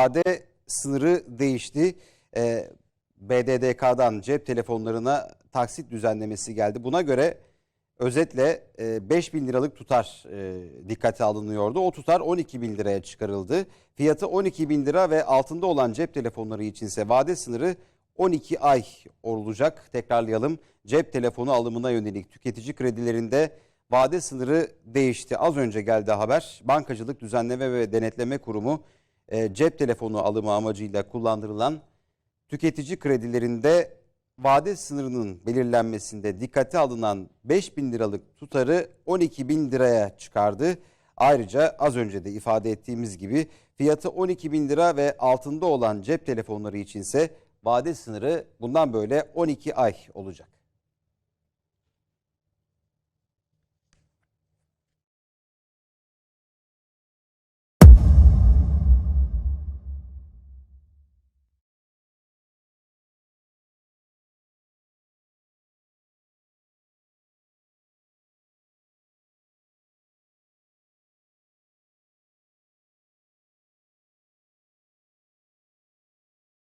vade sınırı değişti. Ee, BDDK'dan cep telefonlarına taksit düzenlemesi geldi. Buna göre özetle e, 5 bin liralık tutar e, dikkate alınıyordu. O tutar 12 bin liraya çıkarıldı. Fiyatı 12 bin lira ve altında olan cep telefonları içinse vade sınırı 12 ay olacak. Tekrarlayalım. Cep telefonu alımına yönelik tüketici kredilerinde vade sınırı değişti. Az önce geldi haber. Bankacılık Düzenleme ve Denetleme Kurumu e, cep telefonu alımı amacıyla kullandırılan tüketici kredilerinde vade sınırının belirlenmesinde dikkate alınan 5 bin liralık tutarı 12 bin liraya çıkardı. Ayrıca az önce de ifade ettiğimiz gibi fiyatı 12 bin lira ve altında olan cep telefonları içinse vade sınırı bundan böyle 12 ay olacak.